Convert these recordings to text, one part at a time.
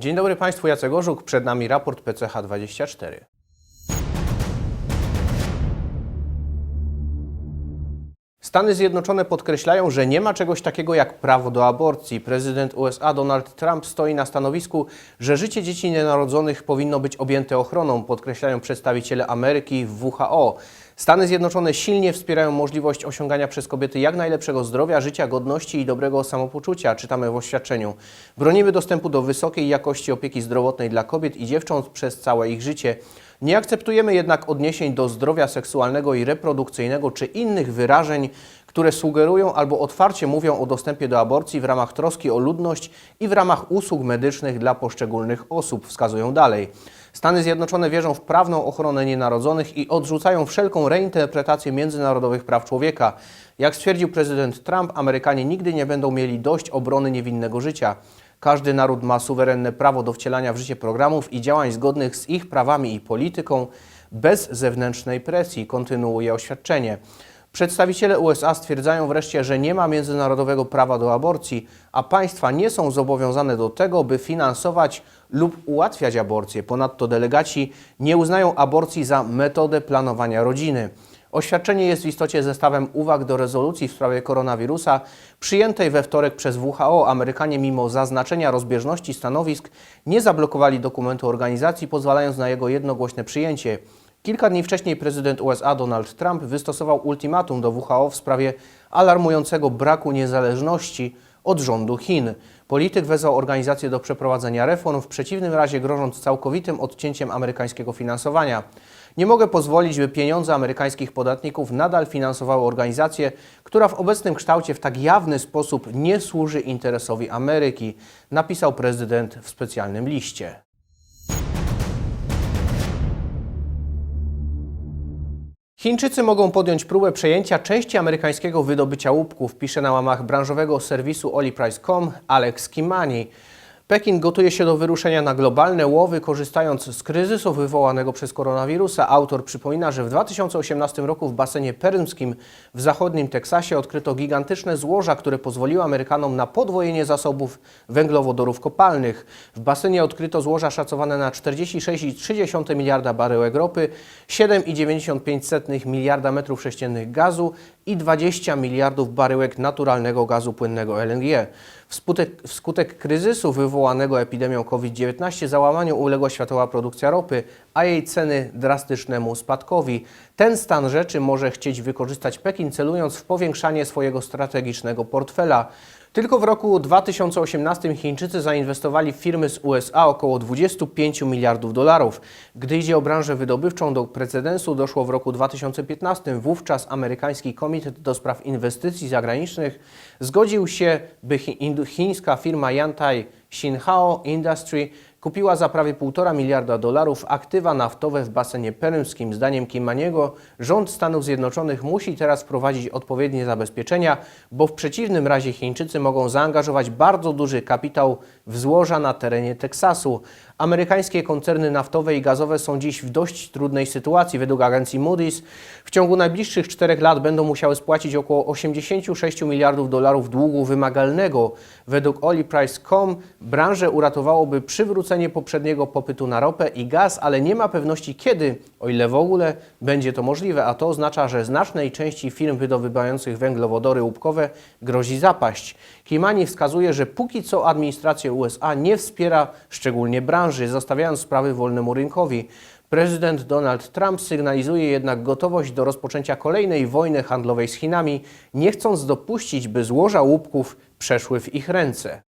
Dzień dobry Państwu, Jacek Orzuk. Przed nami raport PCH24. Stany Zjednoczone podkreślają, że nie ma czegoś takiego jak prawo do aborcji. Prezydent USA Donald Trump stoi na stanowisku, że życie dzieci nienarodzonych powinno być objęte ochroną, podkreślają przedstawiciele Ameryki w WHO. Stany Zjednoczone silnie wspierają możliwość osiągania przez kobiety jak najlepszego zdrowia, życia, godności i dobrego samopoczucia, czytamy w oświadczeniu. Bronimy dostępu do wysokiej jakości opieki zdrowotnej dla kobiet i dziewcząt przez całe ich życie. Nie akceptujemy jednak odniesień do zdrowia seksualnego i reprodukcyjnego czy innych wyrażeń, które sugerują albo otwarcie mówią o dostępie do aborcji w ramach troski o ludność i w ramach usług medycznych dla poszczególnych osób, wskazują dalej. Stany Zjednoczone wierzą w prawną ochronę nienarodzonych i odrzucają wszelką reinterpretację międzynarodowych praw człowieka. Jak stwierdził prezydent Trump, Amerykanie nigdy nie będą mieli dość obrony niewinnego życia. Każdy naród ma suwerenne prawo do wcielania w życie programów i działań zgodnych z ich prawami i polityką bez zewnętrznej presji, kontynuuje oświadczenie. Przedstawiciele USA stwierdzają wreszcie, że nie ma międzynarodowego prawa do aborcji, a państwa nie są zobowiązane do tego, by finansować lub ułatwiać aborcję. Ponadto delegaci nie uznają aborcji za metodę planowania rodziny. Oświadczenie jest w istocie zestawem uwag do rezolucji w sprawie koronawirusa przyjętej we wtorek przez WHO. Amerykanie, mimo zaznaczenia rozbieżności stanowisk, nie zablokowali dokumentu organizacji, pozwalając na jego jednogłośne przyjęcie. Kilka dni wcześniej prezydent USA Donald Trump wystosował ultimatum do WHO w sprawie alarmującego braku niezależności od rządu Chin. Polityk wezwał organizację do przeprowadzenia reform, w przeciwnym razie grożąc całkowitym odcięciem amerykańskiego finansowania. Nie mogę pozwolić, by pieniądze amerykańskich podatników nadal finansowały organizację, która w obecnym kształcie w tak jawny sposób nie służy interesowi Ameryki, napisał prezydent w specjalnym liście. Chińczycy mogą podjąć próbę przejęcia części amerykańskiego wydobycia łupków, pisze na łamach branżowego serwisu oliprice.com Alex Kimani. Pekin gotuje się do wyruszenia na globalne łowy, korzystając z kryzysu wywołanego przez koronawirusa. Autor przypomina, że w 2018 roku w basenie permskim w zachodnim Teksasie odkryto gigantyczne złoża, które pozwoliły Amerykanom na podwojenie zasobów węglowodorów kopalnych. W basenie odkryto złoża szacowane na 46,3 miliarda baryłek ropy, 7,95 miliarda metrów sześciennych gazu i 20 miliardów baryłek naturalnego gazu płynnego LNG. Wskutek, wskutek kryzysu wywołanego epidemią COVID-19 załamaniu uległa światowa produkcja ropy, a jej ceny drastycznemu spadkowi. Ten stan rzeczy może chcieć wykorzystać Pekin, celując w powiększanie swojego strategicznego portfela. Tylko w roku 2018 Chińczycy zainwestowali w firmy z USA około 25 miliardów dolarów. Gdy idzie o branżę wydobywczą, do precedensu doszło w roku 2015. Wówczas amerykański Komitet do Spraw Inwestycji Zagranicznych zgodził się, by chi- chińska firma Yantai Xinhao Industry kupiła za prawie 1,5 miliarda dolarów aktywa naftowe w basenie permskim. Zdaniem Kimaniego rząd Stanów Zjednoczonych musi teraz wprowadzić odpowiednie zabezpieczenia, bo w przeciwnym razie Chińczycy mogą zaangażować bardzo duży kapitał w złoża na terenie Teksasu. Amerykańskie koncerny naftowe i gazowe są dziś w dość trudnej sytuacji. Według agencji Moody's w ciągu najbliższych czterech lat będą musiały spłacić około 86 miliardów dolarów długu wymagalnego. Według Oliprice.com branżę uratowałoby przywrócenie poprzedniego popytu na ropę i gaz, ale nie ma pewności kiedy, o ile w ogóle będzie to możliwe, a to oznacza, że znacznej części firm wydobywających węglowodory łupkowe grozi zapaść. Kimani wskazuje, że póki co administracja USA nie wspiera szczególnie branży, zostawiając sprawy wolnemu rynkowi. Prezydent Donald Trump sygnalizuje jednak gotowość do rozpoczęcia kolejnej wojny handlowej z Chinami, nie chcąc dopuścić, by złoża łupków przeszły w ich ręce.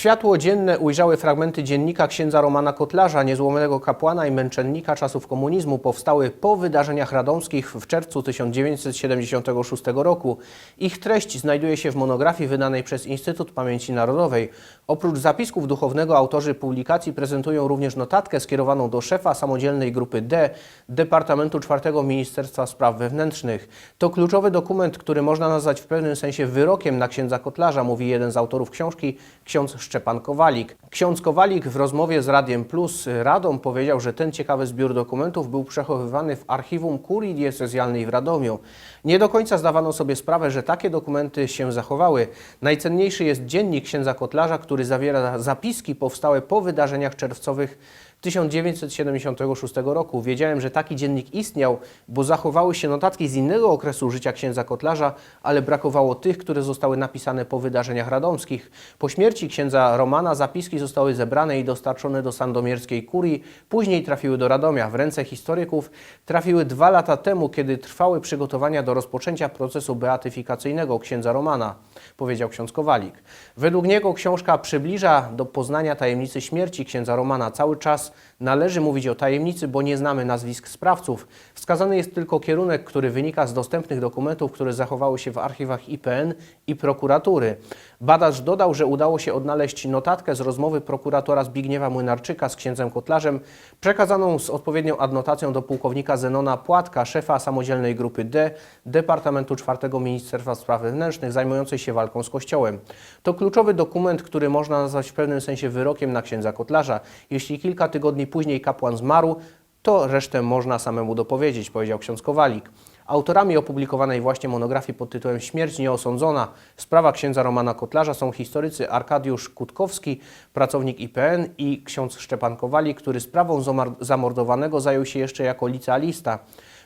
Światło dzienne ujrzały fragmenty dziennika księdza Romana Kotlarza, niezłomnego kapłana i męczennika czasów komunizmu, powstały po wydarzeniach radomskich w czerwcu 1976 roku. Ich treść znajduje się w monografii wydanej przez Instytut Pamięci Narodowej. Oprócz zapisków duchownego autorzy publikacji prezentują również notatkę skierowaną do szefa samodzielnej grupy D Departamentu IV Ministerstwa Spraw Wewnętrznych. To kluczowy dokument, który można nazwać w pewnym sensie wyrokiem na księdza Kotlarza, mówi jeden z autorów książki, ksiądz Szczepan Kowalik. Ksiądz Kowalik w rozmowie z Radiem Plus Radom powiedział, że ten ciekawy zbiór dokumentów był przechowywany w archiwum kurii diecezjalnej w Radomiu. Nie do końca zdawano sobie sprawę, że takie dokumenty się zachowały. Najcenniejszy jest dziennik księdza Kotlarza, który zawiera zapiski powstałe po wydarzeniach czerwcowych 1976 roku. Wiedziałem, że taki dziennik istniał, bo zachowały się notatki z innego okresu życia księdza Kotlarza, ale brakowało tych, które zostały napisane po wydarzeniach radomskich. Po śmierci księdza Romana zapiski zostały zebrane i dostarczone do sandomierskiej kurii, później trafiły do Radomia. W ręce historyków trafiły dwa lata temu, kiedy trwały przygotowania do rozpoczęcia procesu beatyfikacyjnego księdza Romana, powiedział ksiądz Kowalik. Według niego książka przybliża do poznania tajemnicy śmierci księdza Romana. Cały czas należy mówić o tajemnicy, bo nie znamy nazwisk sprawców. Wskazany jest tylko kierunek, który wynika z dostępnych dokumentów, które zachowały się w archiwach IPN i prokuratury. Badacz dodał, że udało się odnaleźć notatkę z rozmowy prokuratora Zbigniewa Młynarczyka z księdzem Kotlarzem, przekazaną z odpowiednią adnotacją do pułkownika Zenona Płatka, szefa samodzielnej grupy D Departamentu IV Ministerstwa Spraw Wewnętrznych zajmującej się walką z Kościołem. To kluczowy dokument, który można nazwać w pewnym sensie wyrokiem na księdza Kotlarza. Jeśli kilka tygodni później kapłan zmarł, to resztę można samemu dopowiedzieć, powiedział ksiądz Kowalik. Autorami opublikowanej właśnie monografii pod tytułem Śmierć nieosądzona sprawa księdza Romana Kotlarza są historycy Arkadiusz Kutkowski, pracownik IPN i ksiądz Szczepan Kowalik, który sprawą zamordowanego zajął się jeszcze jako licealista.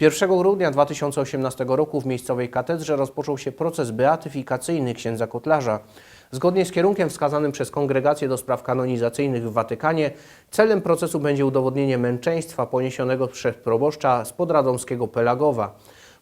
1 grudnia 2018 roku w miejscowej katedrze rozpoczął się proces beatyfikacyjny księdza Kotlarza. Zgodnie z kierunkiem wskazanym przez Kongregację do Spraw Kanonizacyjnych w Watykanie, celem procesu będzie udowodnienie męczeństwa poniesionego przez proboszcza z podradomskiego Pelagowa.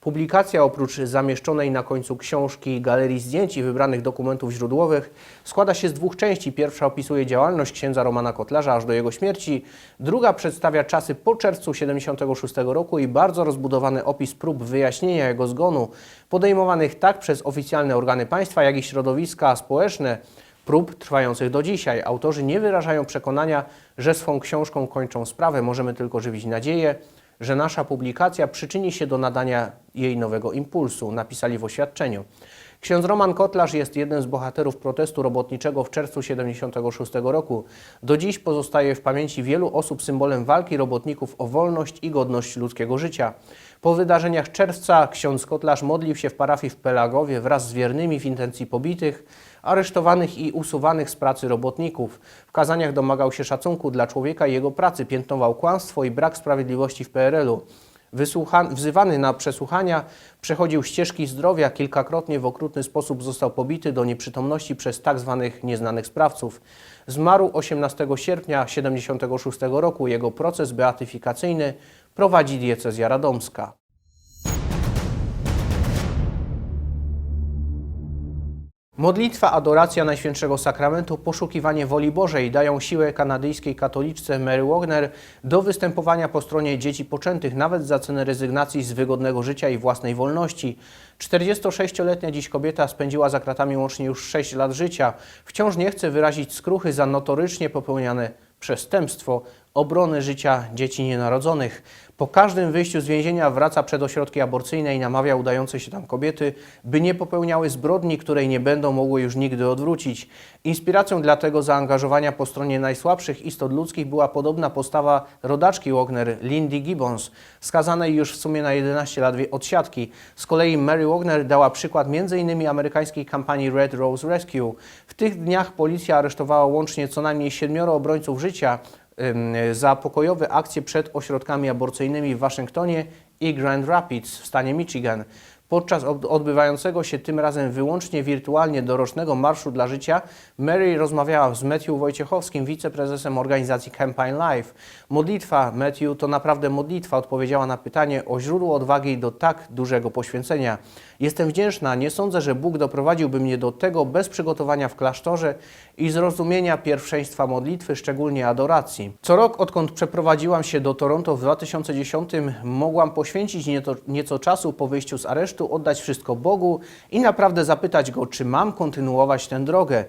Publikacja oprócz zamieszczonej na końcu książki galerii zdjęć i wybranych dokumentów źródłowych składa się z dwóch części. Pierwsza opisuje działalność księdza Romana Kotlarza aż do jego śmierci, druga przedstawia czasy po czerwcu 76 roku i bardzo rozbudowany opis prób wyjaśnienia jego zgonu, podejmowanych tak przez oficjalne organy państwa, jak i środowiska społeczne, prób trwających do dzisiaj. Autorzy nie wyrażają przekonania, że swą książką kończą sprawę. Możemy tylko żywić nadzieję, że nasza publikacja przyczyni się do nadania jej nowego impulsu, napisali w oświadczeniu. Ksiądz Roman Kotlarz jest jednym z bohaterów protestu robotniczego w czerwcu 1976 roku. Do dziś pozostaje w pamięci wielu osób symbolem walki robotników o wolność i godność ludzkiego życia. Po wydarzeniach czerwca ksiądz Kotlarz modlił się w parafii w Pelagowie wraz z wiernymi w intencji pobitych, aresztowanych i usuwanych z pracy robotników. W kazaniach domagał się szacunku dla człowieka i jego pracy, piętnował kłamstwo i brak sprawiedliwości w PRL-u. Wzywany na przesłuchania, przechodził ścieżki zdrowia, kilkakrotnie w okrutny sposób został pobity do nieprzytomności przez tak zwanych nieznanych sprawców. Zmarł 18 sierpnia 1976 roku. Jego proces beatyfikacyjny prowadzi diecezja radomska. Modlitwa, adoracja Najświętszego Sakramentu, poszukiwanie woli Bożej dają siłę kanadyjskiej katoliczce Mary Wagner do występowania po stronie dzieci poczętych, nawet za cenę rezygnacji z wygodnego życia i własnej wolności. 46-letnia dziś kobieta spędziła za kratami łącznie już 6 lat życia. Wciąż nie chce wyrazić skruchy za notorycznie popełniane przestępstwo obrony życia dzieci nienarodzonych. Po każdym wyjściu z więzienia wraca przed ośrodki aborcyjne i namawia udające się tam kobiety, by nie popełniały zbrodni, której nie będą mogły już nigdy odwrócić. Inspiracją dla tego zaangażowania po stronie najsłabszych istot ludzkich była podobna postawa rodaczki Wagner, Lindy Gibbons, skazanej już w sumie na 11 lat odsiadki. Z kolei Mary Wagner dała przykład m.in. amerykańskiej kampanii Red Rose Rescue. W tych dniach policja aresztowała łącznie co najmniej siedmioro obrońców życia, za pokojowe akcje przed ośrodkami aborcyjnymi w Waszyngtonie i Grand Rapids w stanie Michigan. Podczas od- odbywającego się tym razem wyłącznie wirtualnie dorocznego Marszu dla Życia Mary rozmawiała z Matthew Wojciechowskim, wiceprezesem organizacji Campaign Life. Modlitwa, Matthew, to naprawdę modlitwa, odpowiedziała na pytanie o źródło odwagi do tak dużego poświęcenia. Jestem wdzięczna, nie sądzę, że Bóg doprowadziłby mnie do tego bez przygotowania w klasztorze i zrozumienia pierwszeństwa modlitwy, szczególnie adoracji. Co rok, odkąd przeprowadziłam się do Toronto w 2010, mogłam poświęcić nieco, nieco czasu po wyjściu z aresztu, oddać wszystko Bogu i naprawdę zapytać Go, czy mam kontynuować tę drogę.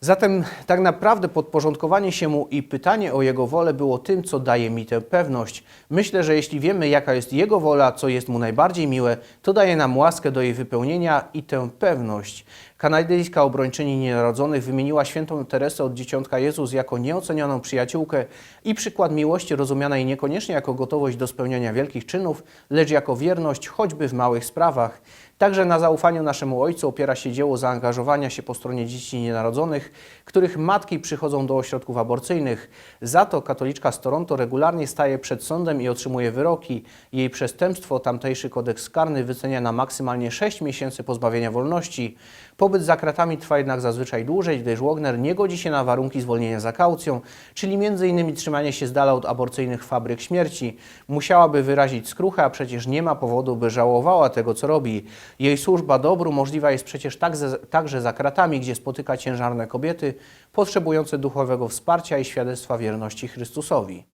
Zatem tak naprawdę podporządkowanie się mu i pytanie o jego wolę było tym, co daje mi tę pewność. Myślę, że jeśli wiemy, jaka jest jego wola, co jest mu najbardziej miłe, to daje nam łaskę do jej wypełnienia i tę pewność. Kanadyjska obrończyni nienarodzonych wymieniła świętą Teresę od Dzieciątka Jezus jako nieocenioną przyjaciółkę i przykład miłości rozumianej niekoniecznie jako gotowość do spełniania wielkich czynów, lecz jako wierność choćby w małych sprawach. Także na zaufaniu naszemu Ojcu opiera się dzieło zaangażowania się po stronie dzieci nienarodzonych, których matki przychodzą do ośrodków aborcyjnych. Za to katoliczka z Toronto regularnie staje przed sądem i otrzymuje wyroki. Jej przestępstwo tamtejszy kodeks karny wycenia na maksymalnie 6 miesięcy pozbawienia wolności. Pobyt za kratami trwa jednak zazwyczaj dłużej, gdyż Wagner nie godzi się na warunki zwolnienia za kaucją, czyli m.in. trzymanie się z dala od aborcyjnych fabryk śmierci. Musiałaby wyrazić skruchę, a przecież nie ma powodu, by żałowała tego, co robi. Jej służba dobru możliwa jest przecież tak ze, także za kratami, gdzie spotyka ciężarne kobiety potrzebujące duchowego wsparcia i świadectwa wierności Chrystusowi.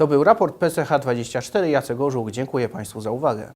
To był raport PCH24. Jacek Orzuk. Dziękuję Państwu za uwagę.